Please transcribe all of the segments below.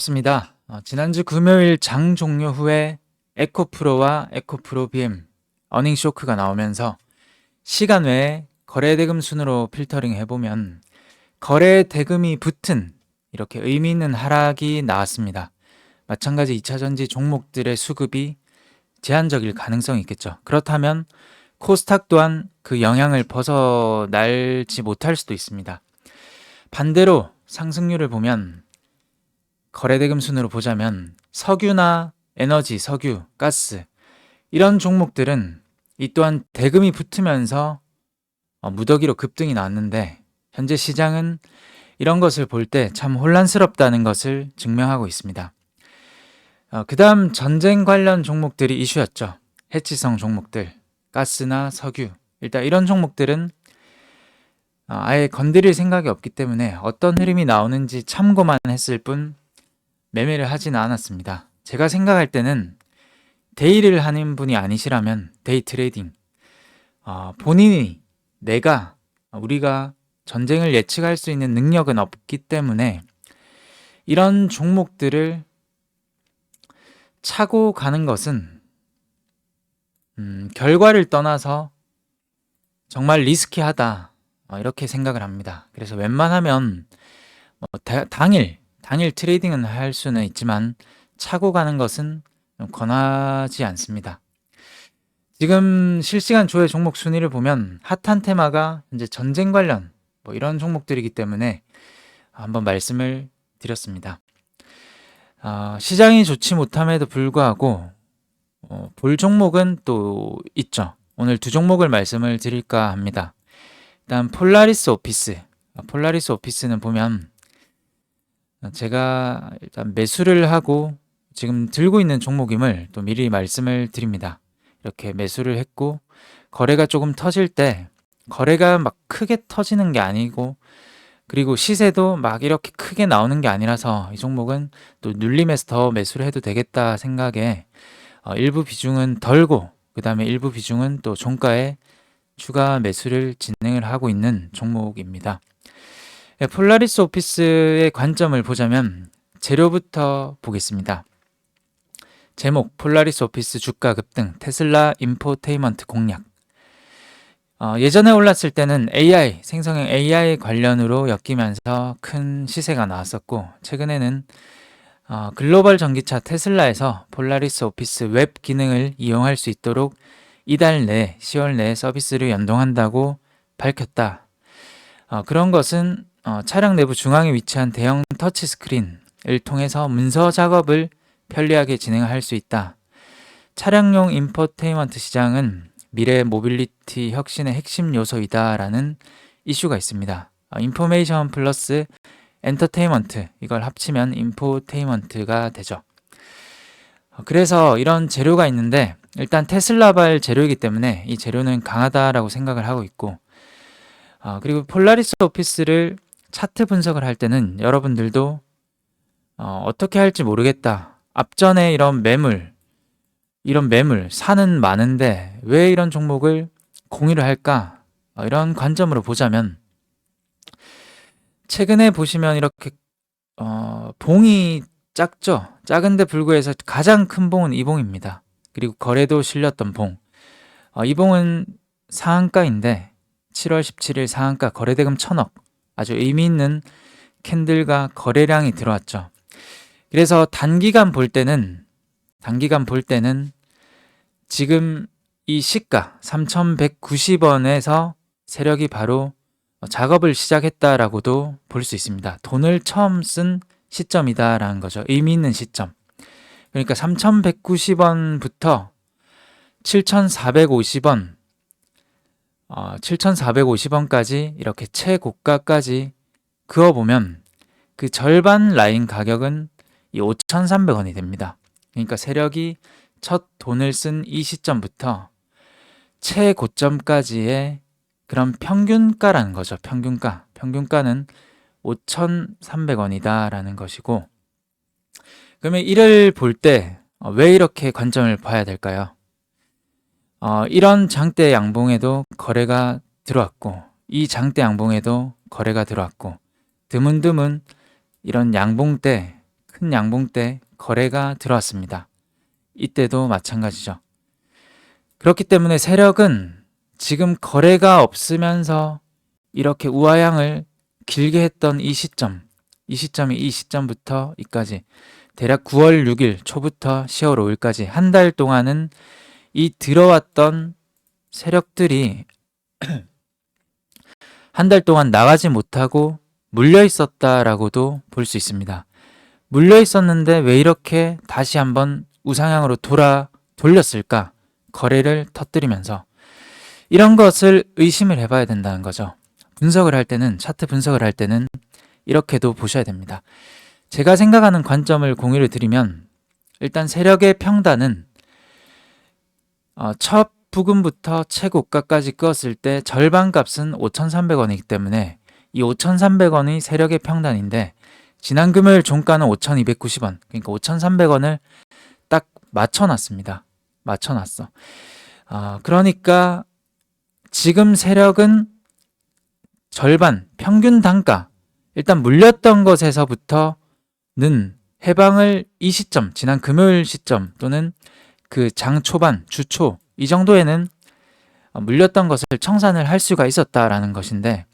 반갑습니다. 어, 지난주 금요일 장 종료 후에 에코프로와 에코프로 BM 어닝 쇼크가 나오면서 시간 외에 거래 대금 순으로 필터링 해보면 거래 대금이 붙은 이렇게 의미 있는 하락이 나왔습니다. 마찬가지 2차 전지 종목들의 수급이 제한적일 가능성이 있겠죠. 그렇다면 코스닥 또한 그 영향을 벗어날지 못할 수도 있습니다. 반대로 상승률을 보면 거래대금 순으로 보자면 석유나 에너지, 석유, 가스 이런 종목들은 이 또한 대금이 붙으면서 어, 무더기로 급등이 나왔는데 현재 시장은 이런 것을 볼 때 참 혼란스럽다는 것을 증명하고 있습니다. 어, 그 다음 전쟁 관련 종목들이 이슈였죠. 해치성 종목들, 가스나 석유. 일단 이런 종목들은 어, 아예 건드릴 생각이 없기 때문에 어떤 흐름이 나오는지 참고만 했을 뿐 매매를 하지는 않았습니다. 제가 생각할 때는 데이를 하는 분이 아니시라면 데이 트레이딩 어, 본인이 내가 우리가 전쟁을 예측할 수 있는 능력은 없기 때문에 이런 종목들을 차고 가는 것은 음, 결과를 떠나서 정말 리스키하다 어, 이렇게 생각을 합니다. 그래서 웬만하면 뭐 다, 당일 당일 트레이딩은 할 수는 있지만 차고 가는 것은 권하지 않습니다. 지금 실시간 조회 종목 순위를 보면 핫한 테마가 이제 전쟁 관련 뭐 이런 종목들이기 때문에 한번 말씀을 드렸습니다. 어, 시장이 좋지 못함에도 불구하고 어, 볼 종목은 또 있죠. 오늘 두 종목을 말씀을 드릴까 합니다. 일단 폴라리스 오피스. 폴라리스 오피스는 보면 제가 일단 매수를 하고 지금 들고 있는 종목임을 또 미리 말씀을 드립니다. 이렇게 매수를 했고 거래가 조금 터질 때 거래가 막 크게 터지는 게 아니고 그리고 시세도 막 이렇게 크게 나오는 게 아니라서 이 종목은 또 눌림에서 더 매수를 해도 되겠다 생각에 어, 일부 비중은 덜고 그 다음에 일부 비중은 또 종가에 추가 매수를 진행을 하고 있는 종목입니다. 예, 폴라리스 오피스의 관점을 보자면 재료부터 보겠습니다. 제목 폴라리스 오피스 주가 급등 테슬라 인포테이먼트 공략 어, 예전에 올랐을 때는 AI 생성형 AI 관련으로 엮이면서 큰 시세가 나왔었고 최근에는 어, 글로벌 전기차 테슬라에서 폴라리스 오피스 웹 기능을 이용할 수 있도록 이달 내 10월 내에 서비스를 연동한다고 밝혔다. 어, 그런 것은 어, 차량 내부 중앙에 위치한 대형 터치 스크린을 통해서 문서 작업을 편리하게 진행할 수 있다. 차량용 인포테인먼트 시장은 미래 모빌리티 혁신의 핵심 요소이다라는 이슈가 있습니다. 어, 인포메이션 플러스 엔터테인먼트 이걸 합치면 인포테인먼트가 되죠. 어, 그래서 이런 재료가 있는데 일단 테슬라발 재료이기 때문에 이 재료는 강하다라고 생각을 하고 있고 어, 그리고 폴라리스 오피스를 차트 분석을 할 때는 여러분들도 어, 어떻게 할지 모르겠다. 앞전에 이런 매물, 이런 매물, 사는 많은데 왜 이런 종목을 공유를 할까? 어, 이런 관점으로 보자면 최근에 보시면 이렇게 어, 봉이 작죠. 작은데 불구해서 가장 큰 봉은 이 봉입니다. 그리고 거래도 실렸던 봉. 어, 이 봉은 상한가인데 7월 17일 상한가 거래대금 1000억. 아주 의미 있는 캔들과 거래량이 들어왔죠. 그래서 단기간 볼 때는 단기간 볼 때는 지금 이 시가 3,190원에서 세력이 바로 작업을 시작했다라고도 볼 수 있습니다. 돈을 처음 쓴 시점이다라는 거죠. 의미 있는 시점. 그러니까 3,190원부터 7,450원 어, 7,450원까지 이렇게 최고가까지 그어보면 그 절반 라인 가격은 이 5,300원이 됩니다. 그러니까 세력이 첫 돈을 쓴 이 시점부터 최고점까지의 그런 평균가라는 거죠. 평균가. 평균가는 5,300원이다라는 것이고 그러면 이를 볼 때 왜 이렇게 관점을 봐야 될까요? 어, 이런 장대 양봉에도 거래가 들어왔고 이 장대 양봉에도 거래가 들어왔고 드문드문 이런 양봉 때 큰 양봉 때 거래가 들어왔습니다. 이때도 마찬가지죠. 그렇기 때문에 세력은 지금 거래가 없으면서 이렇게 우하향을 길게 했던 이 시점, 이 시점이 이 시점부터 이까지 대략 9월 6일 초부터 10월 5일까지 한 달 동안은 이 들어왔던 세력들이 한 달 동안 나가지 못하고 물려 있었다라고도 볼 수 있습니다. 물려 있었는데 왜 이렇게 다시 한번 우상향으로 돌아 돌렸을까? 거래를 터뜨리면서 이런 것을 의심을 해봐야 된다는 거죠. 분석을 할 때는 차트 분석을 할 때는 이렇게도 보셔야 됩니다. 제가 생각하는 관점을 공유를 드리면 일단 세력의 평단은 어, 첫 부근부터 최고가까지 끄었을 때 절반 값은 5,300원이기 때문에 이 5,300원이 세력의 평단인데 지난 금요일 종가는 5,290원 그러니까 5,300원을 딱 맞춰놨습니다. 맞춰놨어. 어, 그러니까 지금 세력은 절반 평균 단가 일단 물렸던 것에서부터는 해방을 이 시점 지난 금요일 시점 또는 그 장 초반 주초 이 정도에는 물렸던 것을 청산을 할 수가 있었다라는 것인데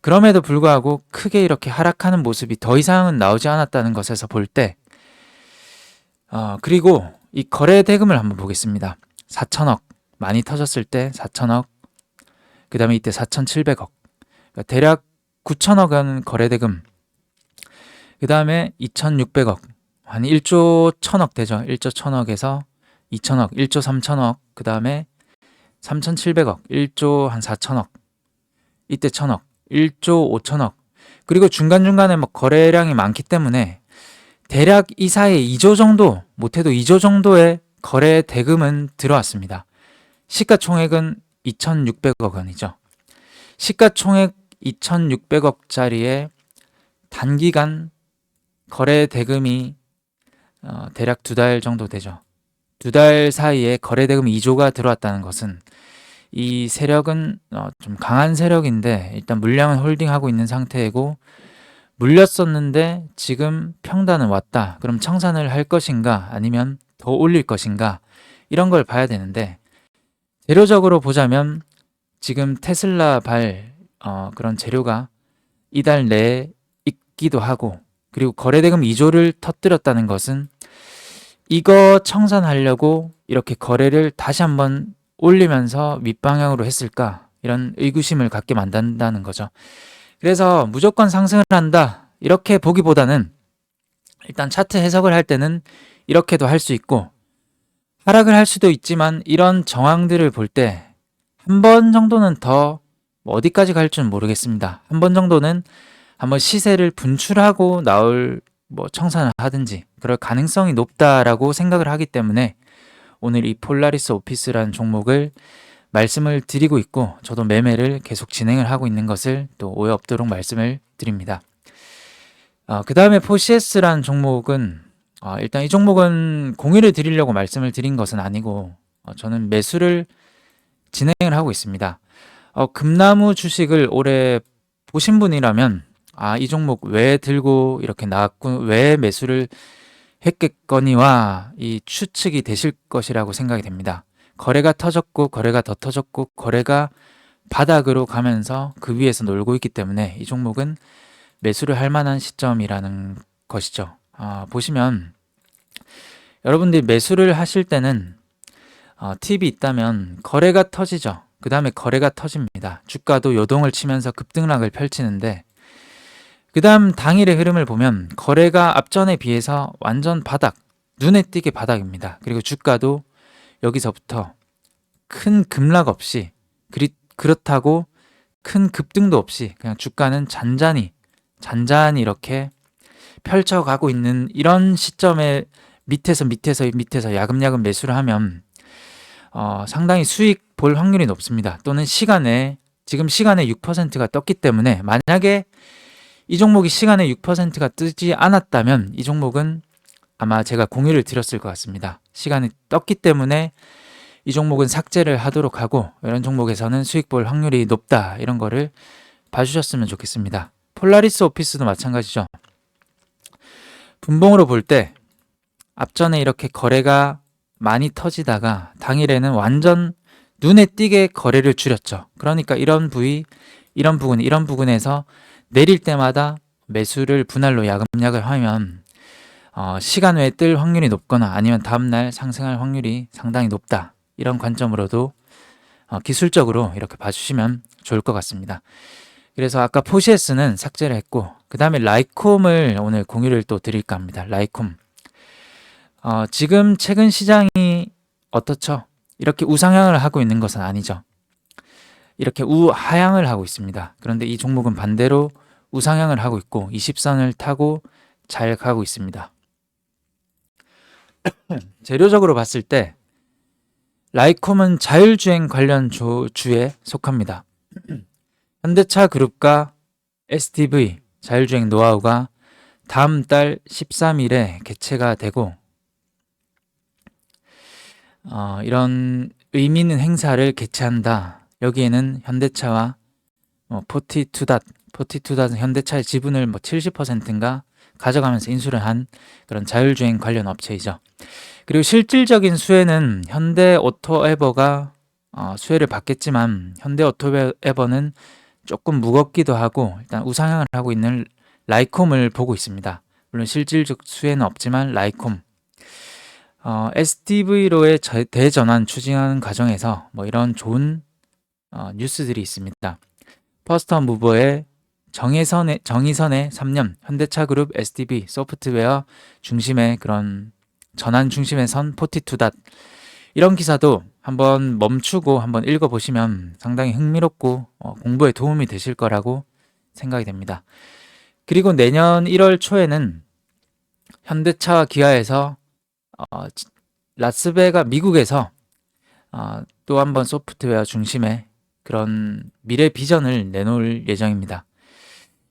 그럼에도 불구하고 크게 이렇게 하락하는 모습이 더 이상은 나오지 않았다는 것에서 볼 때 어, 그리고 이 거래 대금을 한번 보겠습니다. 4천억 많이 터졌을 때 4천억 그 다음에 이때 4,700억 그러니까 대략 9천억 원 거래 대금 그 다음에 2,600억 한 1조 1천억 되죠. 1조 1천억에서 2천억, 1조 3천억, 그 다음에 3,700억, 1조 한 4천억, 이때 1천억, 1조 5천억, 그리고 중간중간에 뭐 거래량이 많기 때문에 대략 이 사이에 2조 정도, 못해도 2조 정도의 거래 대금은 들어왔습니다. 시가총액은 2,600억 원이죠. 시가총액 2,600억짜리의 단기간 거래 대금이 어, 대략 두 달 정도 되죠. 두 달 사이에 거래 대금 2조가 들어왔다는 것은 이 세력은 어, 좀 강한 세력인데 일단 물량은 홀딩하고 있는 상태이고 물렸었는데 지금 평단은 왔다. 그럼 청산을 할 것인가 아니면 더 올릴 것인가 이런 걸 봐야 되는데 재료적으로 보자면 지금 테슬라 발 어, 그런 재료가 이달 내에 있기도 하고 그리고 거래대금 2조를 터뜨렸다는 것은 이거 청산하려고 이렇게 거래를 다시 한번 올리면서 밑방향으로 했을까 이런 의구심을 갖게 만든다는 거죠. 그래서 무조건 상승을 한다 이렇게 보기보다는 일단 차트 해석을 할 때는 이렇게도 할 수 있고 하락을 할 수도 있지만 이런 정황들을 볼 때 한 번 정도는 더뭐 어디까지 갈 줄은 모르겠습니다. 한 번 정도는 한번 시세를 분출하고 나올 뭐 청산을 하든지 그럴 가능성이 높다라고 생각을 하기 때문에 오늘 이 폴라리스 오피스라는 종목을 말씀을 드리고 있고 저도 매매를 계속 진행을 하고 있는 것을 또 오해 없도록 말씀을 드립니다. 어, 그 다음에 포시에스라는 종목은 어, 일단 이 종목은 공유를 드리려고 말씀을 드린 것은 아니고 어, 저는 매수를 진행을 하고 있습니다. 어, 금나무 주식을 올해 보신 분이라면 아, 이 종목 왜 들고 이렇게 나왔고 왜 매수를 했겠거니와 이 추측이 되실 것이라고 생각이 됩니다. 거래가 터졌고 거래가 더 터졌고 거래가 바닥으로 가면서 그 위에서 놀고 있기 때문에 이 종목은 매수를 할 만한 시점이라는 것이죠. 아, 보시면 여러분들이 매수를 하실 때는 어, 팁이 있다면 거래가 터지죠. 그 다음에 거래가 터집니다. 주가도 요동을 치면서 급등락을 펼치는데 그 다음 당일의 흐름을 보면 거래가 앞전에 비해서 완전 바닥, 눈에 띄게 바닥입니다. 그리고 주가도 여기서부터 큰 급락 없이 그리, 그렇다고 큰 급등도 없이 그냥 주가는 잔잔히 잔잔히 이렇게 펼쳐가고 있는 이런 시점에 밑에서 밑에서 밑에서 야금야금 매수를 하면 어, 상당히 수익 볼 확률이 높습니다. 또는 시간에 지금 시간에 6%가 떴기 때문에 만약에 이 종목이 시간에 6%가 뜨지 않았다면 이 종목은 아마 제가 공유를 드렸을 것 같습니다. 시간이 떴기 때문에 이 종목은 삭제를 하도록 하고 이런 종목에서는 수익 볼 확률이 높다 이런 거를 봐주셨으면 좋겠습니다. 폴라리스 오피스도 마찬가지죠. 분봉으로 볼 때 앞전에 이렇게 거래가 많이 터지다가 당일에는 완전 눈에 띄게 거래를 줄였죠. 그러니까 이런 부위, 이런 부분, 이런 부분에서 내릴 때마다 매수를 분할로 야금야금 하면 어, 시간 외에 뜰 확률이 높거나 아니면 다음날 상승할 확률이 상당히 높다. 이런 관점으로도 어, 기술적으로 이렇게 봐주시면 좋을 것 같습니다. 그래서 아까 포시에스는 삭제를 했고 그 다음에 라이콤을 오늘 공유를 또 드릴까 합니다. 라이콤. 어, 지금 최근 시장이 어떻죠? 이렇게 우상향을 하고 있는 것은 아니죠. 이렇게 우하향을 하고 있습니다. 그런데 이 종목은 반대로 우상향을 하고 있고 20선을 타고 잘 가고 있습니다. 재료적으로 봤을 때 라이콤은 자율주행 관련 조, 주에 속합니다. 현대차 그룹과 STV 자율주행 노하우가 다음 달 13일에 개최가 되고 어, 이런 의미 있는 행사를 개최한다. 여기에는 현대차와 뭐 포티투닷, 포티투닷은 현대차의 지분을 뭐 70%인가 가져가면서 인수를 한 그런 자율주행 관련 업체이죠. 그리고 실질적인 수혜는 현대 오토에버가 어, 수혜를 받겠지만 현대 오토에버는 조금 무겁기도 하고 일단 우상향을 하고 있는 라이콤을 보고 있습니다. 물론 실질적 수혜는 없지만 라이콤 어, STV로의 대전환 추진하는 과정에서 뭐 이런 좋은 어, 뉴스들이 있습니다. 퍼스터 무버의 정의선의, 정의선의 3년 현대차 그룹 STV 소프트웨어 중심의 그런 전환 중심의 선 포티투닷 이런 기사도 한번 멈추고 한번 읽어보시면 상당히 흥미롭고 어, 공부에 도움이 되실 거라고 생각이 됩니다. 그리고 내년 1월 초에는 현대차와 기아에서 어, 라스베가 미국에서 어, 또 한번 소프트웨어 중심의 그런 미래 비전을 내놓을 예정입니다.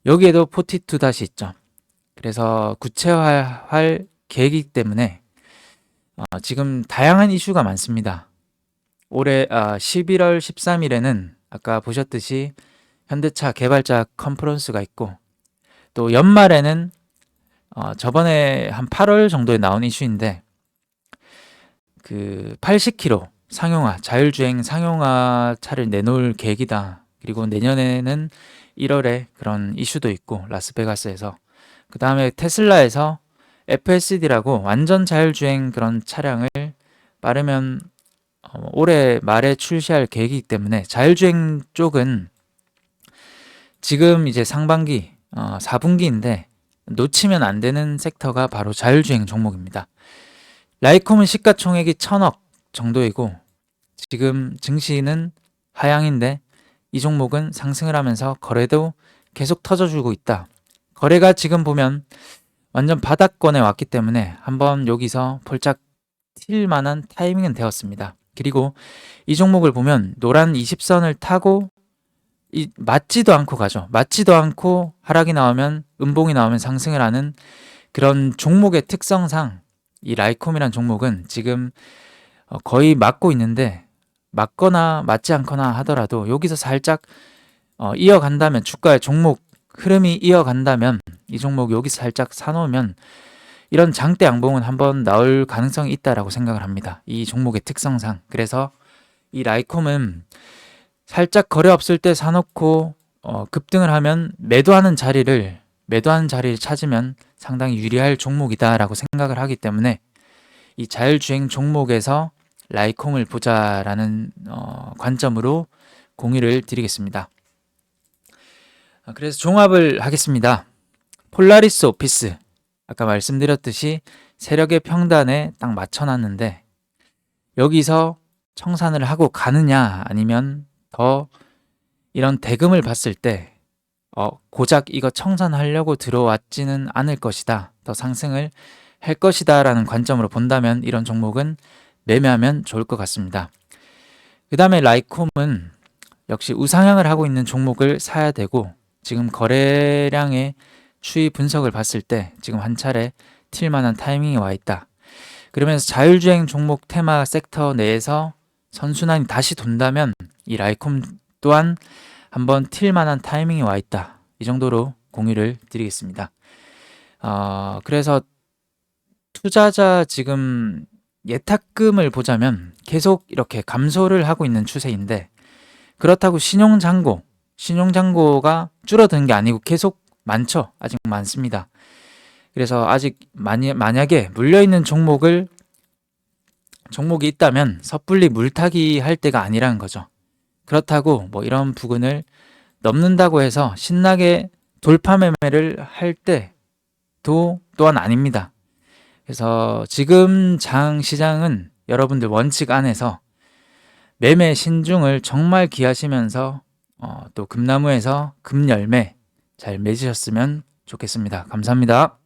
여기에도 포티투 다시 있죠. 그래서 구체화할 계획이기 때문에 어, 지금 다양한 이슈가 많습니다. 올해 아, 11월 13일에는 아까 보셨듯이 현대차 개발자 컨퍼런스가 있고 또 연말에는 어, 저번에 한 8월 정도에 나온 이슈인데 그 80km 상용화 자율주행 상용화 차를 내놓을 계획이다. 그리고 내년에는 1월에 그런 이슈도 있고 라스베가스에서 그 다음에 테슬라에서 FSD라고 완전 자율주행 그런 차량을 빠르면 어, 올해 말에 출시할 계획이기 때문에 자율주행 쪽은 지금 이제 상반기 어, 4분기인데 놓치면 안 되는 섹터가 바로 자율주행 종목입니다. 라이콤은 시가총액이 천억 정도이고 지금 증시는 하향인데 이 종목은 상승을 하면서 거래도 계속 터져주고 있다. 거래가 지금 보면 완전 바닥권에 왔기 때문에 한번 여기서 폴짝 튈 만한 타이밍은 되었습니다. 그리고 이 종목을 보면 노란 20선을 타고 이 맞지도 않고 가죠. 맞지도 않고 하락이 나오면 음봉이 나오면 상승을 하는 그런 종목의 특성상 이 라이콤이란 종목은 지금 어, 거의 맞고 있는데 맞거나 맞지 않거나 하더라도 여기서 살짝 어, 이어간다면 주가의 종목 흐름이 이어간다면 이 종목 여기 살짝 사놓으면 이런 장대 양봉은 한번 나올 가능성이 있다라고 생각을 합니다. 이 종목의 특성상. 그래서 이 라이콤은 살짝 거래 없을 때 사놓고 어, 급등을 하면 매도하는 자리를 매도하는 자리를 찾으면 상당히 유리할 종목이다라고 생각을 하기 때문에 이 자율주행 종목에서 라이콤을 보자라는 어, 관점으로 공유를 드리겠습니다. 아, 그래서 종합을 하겠습니다. 폴라리스 오피스 아까 말씀드렸듯이 세력의 평단에 딱 맞춰놨는데 여기서 청산을 하고 가느냐 아니면 더 이런 대금을 봤을 때 어, 고작 이거 청산하려고 들어왔지는 않을 것이다. 더 상승을 할 것이다 라는 관점으로 본다면 이런 종목은 매매하면 좋을 것 같습니다. 그 다음에 라이콤은 역시 우상향을 하고 있는 종목을 사야 되고 지금 거래량의 추이 분석을 봤을 때 지금 한 차례 튈 만한 타이밍이 와 있다. 그러면서 자율주행 종목 테마 섹터 내에서 선순환이 다시 돈다면 이 라이콤 또한 한번 튈 만한 타이밍이 와 있다. 이 정도로 공유를 드리겠습니다. 어, 그래서 투자자 지금 예탁금을 보자면 계속 이렇게 감소를 하고 있는 추세인데 그렇다고 신용잔고, 신용잔고가 줄어든 게 아니고 계속 많죠. 아직 많습니다. 그래서 아직 많이, 만약에 물려있는 종목을 종목이 있다면 섣불리 물타기 할 때가 아니라는 거죠. 그렇다고 뭐 이런 부근을 넘는다고 해서 신나게 돌파 매매를 할 때도 또한 아닙니다. 그래서 지금 장 시장은 여러분들 원칙 안에서 매매 신중을 정말 기하시면서 어, 또 금나무에서 금열매 잘 맺으셨으면 좋겠습니다. 감사합니다.